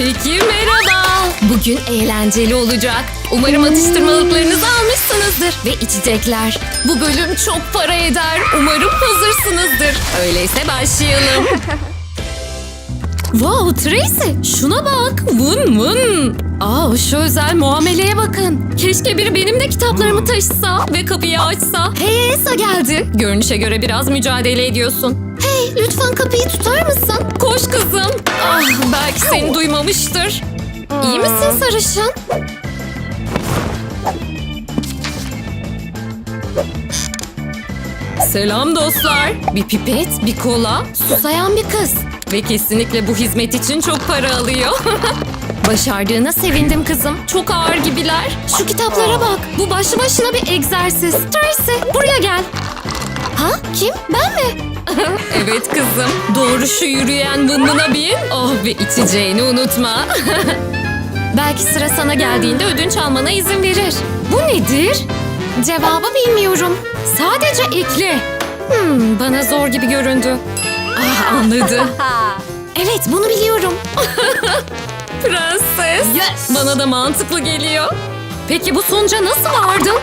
Peki merhaba. Bugün eğlenceli olacak. Umarım atıştırmalıklarınızı almışsınızdır. Ve içecekler. Bu bölüm çok para eder. Umarım hazırsınızdır. Öyleyse başlayalım. wow Tracy şuna bak. Vın vın. Aa şu özel muameleye bakın. Keşke biri benim de kitaplarımı taşısa ve kapıyı açsa. Hey Elsa geldi. Görünüşe göre biraz mücadele ediyorsun. Hey lütfen kapıyı tutar mısın? Koş kızım. Ah belki seni duymamıştır. İyi misin sarışın? Selam dostlar. Bir pipet, bir kola, susayan bir kız. Ve kesinlikle bu hizmet için çok para alıyor. Başardığına sevindim kızım. Çok ağır gibiler. Şu kitaplara bak. Bu başlı başına bir egzersiz. Tracy buraya gel. Ha? Kim? Ben mi? evet kızım. Doğru şu yürüyen vınvına bin. Oh ve içeceğini unutma. Belki sıra sana geldiğinde ödünç almana izin verir. Bu nedir? Cevabı bilmiyorum. Sadece ekle. Hmm, bana zor gibi göründü. Ah anladı. evet bunu biliyorum. Prenses. Bana da mantıklı geliyor. Peki bu sonuca nasıl vardın?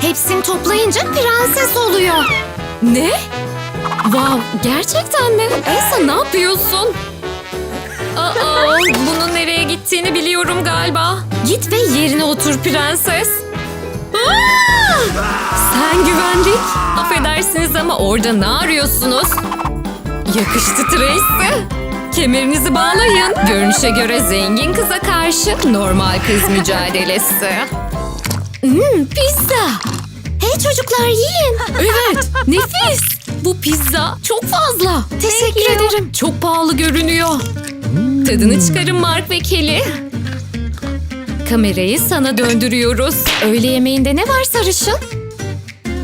Hepsini toplayınca prenses oluyor. Ne? Wow, gerçekten mi? Elsa ne yapıyorsun? Aa, bunun nereye gittiğini biliyorum galiba. Git ve yerine otur prenses. Aa! Sen güvenlik. Affedersiniz ama orada ne arıyorsunuz? Yakıştı Tracy. Kemerinizi bağlayın. Görünüşe göre zengin kıza karşı normal kız mücadelesi. Hmm, pizza. Hey çocuklar yiyin. Evet, nefis. Bu pizza çok fazla. Teşekkür ederim. Çok pahalı görünüyor. Tadını çıkarın Mark ve Kelly. Kamerayı sana döndürüyoruz. Öğle yemeğinde ne var sarışın?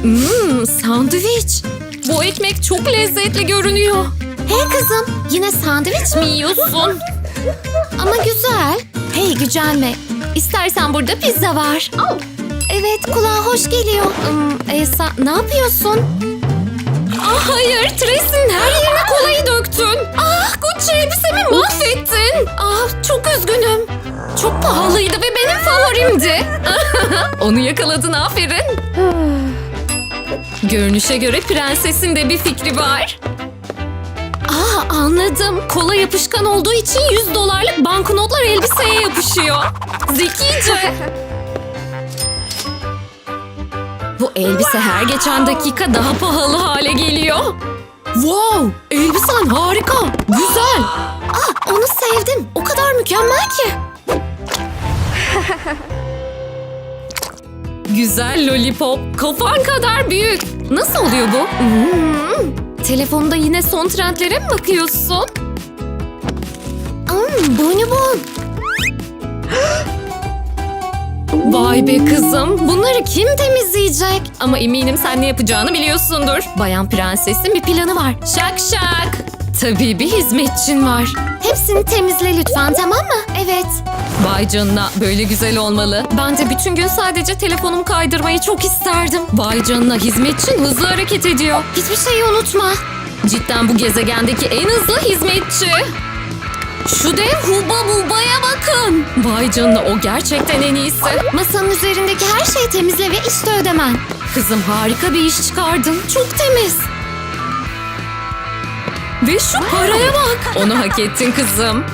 Mmm, sandviç. Bu ekmek çok lezzetli görünüyor. Hey kızım, yine sandviç mi yiyorsun? Ama güzel. Hey gücenme. İstersen burada pizza var. Evet, kulağa hoş geliyor. Hmm, Elsa, ne yapıyorsun? Ah hayır, Tracy'nin her yerine kolayı döktün. Ah, Gucci elbisemi mahvettin. Ah, çok üzgünüm. Çok pahalıydı ve benim favorimdi. Onu yakaladın, aferin. Görünüşe göre prensesin de bir fikri var. Aa anladım. Kola yapışkan olduğu için 100 dolarlık banknotlar elbiseye yapışıyor. Zekice. Bu elbise her geçen dakika daha pahalı hale geliyor. Wow! Elbisen harika. Güzel. Ah onu sevdim. O kadar mükemmel ki. Güzel lollipop. Kafan kadar büyük. Nasıl oluyor bu? Hmm, Telefonda yine son trendlere mi bakıyorsun? Hmm, bonibon. Vay be kızım. Bunları kim temizleyecek? Ama eminim sen ne yapacağını biliyorsundur. Bayan prensesin bir planı var. Şak şak. Tabii bir hizmetçin var. Hepsini temizle lütfen tamam mı? Evet. Vay canına böyle güzel olmalı. Ben de bütün gün sadece telefonumu kaydırmayı çok isterdim. Vay canına hizmetçin hızlı hareket ediyor. Hiçbir şeyi unutma. Cidden bu gezegendeki en hızlı hizmetçi. Şu dev huba bubaya bakın. Vay canına o gerçekten en iyisi. Masanın üzerindeki her şeyi temizle ve işte ödemen. Kızım harika bir iş çıkardın. Çok temiz. Ve şu paraya bak. Onu hak ettin kızım.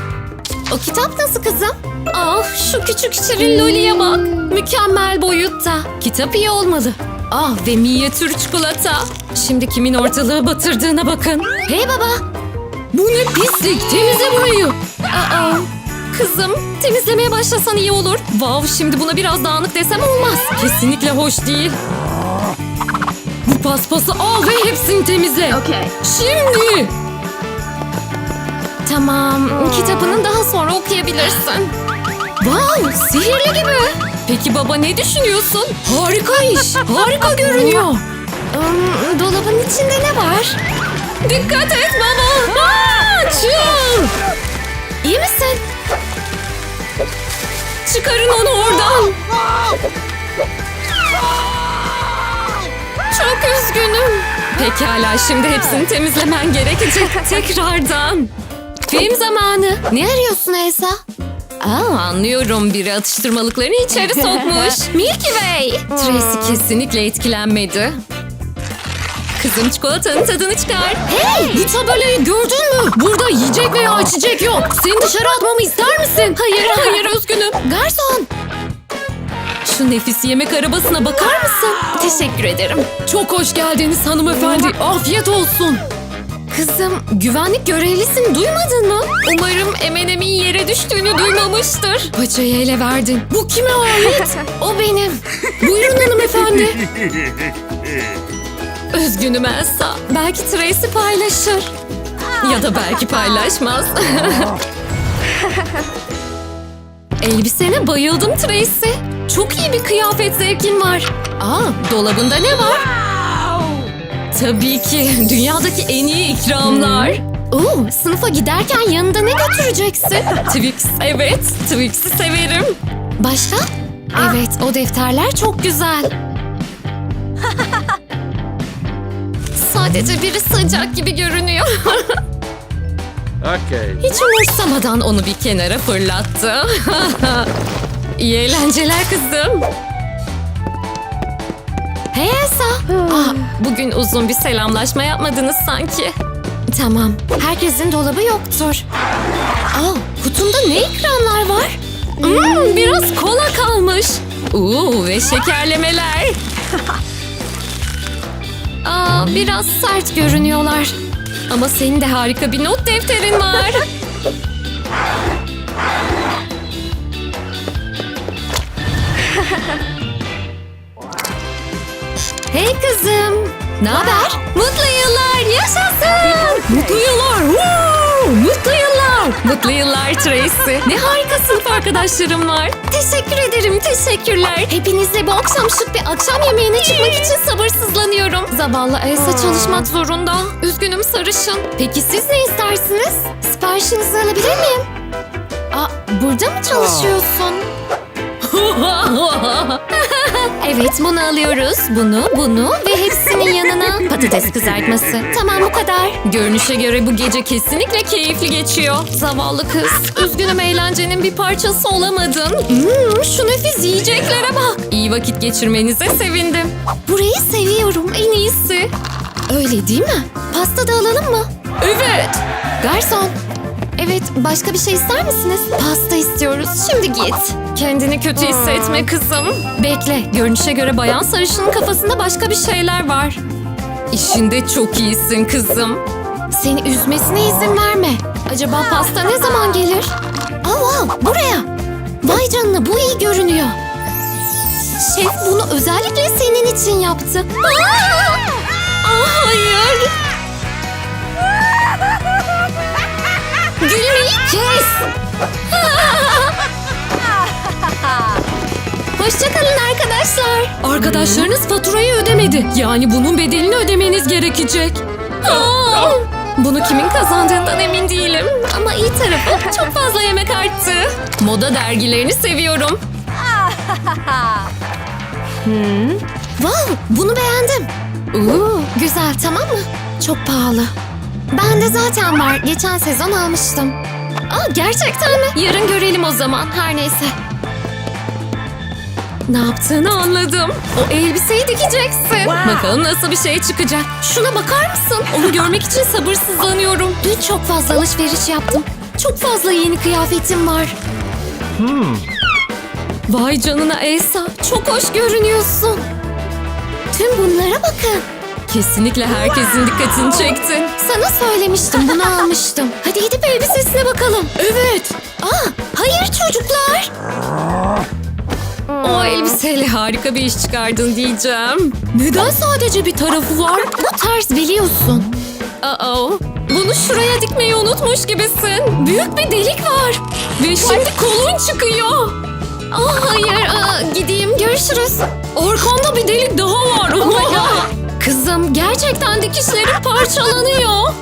O kitap nasıl kızım? Ah şu küçük şirin loliye bak. Mükemmel boyutta. Kitap iyi olmalı. Ah ve minyatür çikolata. Şimdi kimin ortalığı batırdığına bakın. Hey baba. Bu ne pislik. Temizle burayı. Aa, kızım temizlemeye başlasan iyi olur. Vav şimdi buna biraz dağınık desem olmaz. Kesinlikle hoş değil. Bu paspası al ve hepsini temizle. Okay. Şimdi. Tamam, kitabını daha sonra okuyabilirsin. Wow, sihirli gibi. Peki baba ne düşünüyorsun? Harika iş, harika görünüyor. Hmm, dolabın içinde ne var? Dikkat et baba. Aa. İyi misin? Çıkarın onu oradan. Çok üzgünüm. Pekala şimdi hepsini temizlemen gerekecek tekrardan. Film zamanı. Ne arıyorsun Elsa? Aa, anlıyorum. Biri atıştırmalıklarını içeri sokmuş. Milky Way. Tracy kesinlikle etkilenmedi. Kızım çikolatanın tadını çıkar. Hey! Bu tabelayı gördün mü? Burada yiyecek veya içecek yok. Seni dışarı atmamı ister misin? Hayır, hayır üzgünüm. Garson! Şu nefis yemek arabasına bakar mısın? Teşekkür ederim. Çok hoş geldiniz hanımefendi. Afiyet olsun. Kızım, güvenlik görevlisini duymadın mı? Umarım M&M'in yere düştüğünü duymamıştır. Paçayı ele verdin. Bu kime ait? o benim. Buyurun hanımefendi. Üzgünüm Elsa. Belki Tracy paylaşır. Ya da belki paylaşmaz. Elbisene bayıldım Tracy. Çok iyi bir kıyafet zevkin var. Aa, dolabında ne var? Tabii ki dünyadaki en iyi ikramlar. Oo, sınıfa giderken yanında ne götüreceksin? Twix, evet. Twix'i severim. Başka? Evet, o defterler çok güzel. Sadece biri sıcak gibi görünüyor. Okay. Hiç umursamadan onu bir kenara fırlattı. İyi eğlenceler kızım. Hey Elsa. Aa, bugün uzun bir selamlaşma yapmadınız sanki. Tamam. Herkesin dolabı yoktur. Aa, kutumda ne ikramlar var? Hmm, biraz kola kalmış. Oo, ve şekerlemeler. Aa, biraz sert görünüyorlar. Ama senin de harika bir not defterin var. hey kızım. Ne haber? Mutlu yıllar yaşasın. Mutlu yıllar. woo! Mutlu yıllar. Mutlu yıllar Tracy. Ne harika sınıf arkadaşlarım var. Teşekkür ederim, teşekkürler. Hepinizle bu akşam şık bir akşam yemeğine çıkmak için sabırsızlanıyorum. Zavallı Elsa çalışmak zorunda. Üzgünüm sarışın. Peki siz ne istersiniz? Siparişinizi alabilir miyim? Aa, burada mı çalışıyorsun? Evet bunu alıyoruz. Bunu, bunu ve hepsinin yanına patates kızartması. Tamam bu kadar. Görünüşe göre bu gece kesinlikle keyifli geçiyor. Zavallı kız. Üzgünüm eğlencenin bir parçası olamadın. Hmm, şu nefis yiyeceklere bak. İyi vakit geçirmenize sevindim. Burayı seviyorum en iyisi. Öyle değil mi? Pasta da alalım mı? Evet. Garson. Evet, başka bir şey ister misiniz? Pasta istiyoruz. Şimdi git. Kendini kötü hissetme kızım. Bekle, görünüşe göre bayan sarışının kafasında başka bir şeyler var. İşinde çok iyisin kızım. Seni üzmesine izin verme. Acaba pasta ne zaman gelir? Al al, buraya. Vay canına, bu iyi görünüyor. Şef bunu özellikle senin için yaptı. Aa! Aa, hayır. Gülmeyi kes. Hoşçakalın arkadaşlar. Arkadaşlarınız faturayı ödemedi. Yani bunun bedelini ödemeniz gerekecek. Aa! Bunu kimin kazandığından emin değilim. Ama iyi tarafı çok fazla yemek arttı. Moda dergilerini seviyorum. Hmm. Wow, bunu beğendim. Oo, güzel tamam mı? Çok pahalı. Bende zaten var. Geçen sezon almıştım. Aa, gerçekten mi? Yarın görelim o zaman. Her neyse. Ne yaptığını anladım. O elbiseyi dikeceksin. Bakalım nasıl bir şey çıkacak. Şuna bakar mısın? Onu görmek için sabırsızlanıyorum. Dün çok fazla alışveriş yaptım. Çok fazla yeni kıyafetim var. Vay canına Elsa. Çok hoş görünüyorsun. Tüm bunlara bakın. Kesinlikle herkesin dikkatini çektin. Sana söylemiştim bunu almıştım. Hadi gidip elbisesine bakalım. Evet. Aa, hayır çocuklar. O elbiseyle harika bir iş çıkardın diyeceğim. Neden sadece bir tarafı var? Bu tarz biliyorsun. Aa, bunu şuraya dikmeyi unutmuş gibisin. Büyük bir delik var. Ve şimdi kolun çıkıyor. Aa, hayır, aa, gideyim. Görüşürüz. Arkanda bir delik daha var. Kızım, gerçekten dikişlerim parçalanıyor.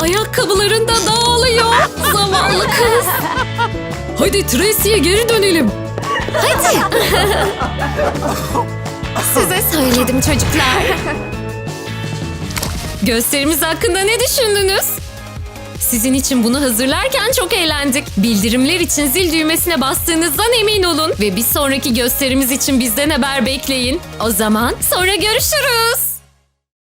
Ayakkabıların da dağılıyor. Zavallı kız. Hadi Tracy'ye geri dönelim. Hadi. Size söyledim çocuklar. Gösterimiz hakkında ne düşündünüz? Sizin için bunu hazırlarken çok eğlendik. Bildirimler için zil düğmesine bastığınızdan emin olun. Ve bir sonraki gösterimiz için bizden haber bekleyin. O zaman sonra görüşürüz.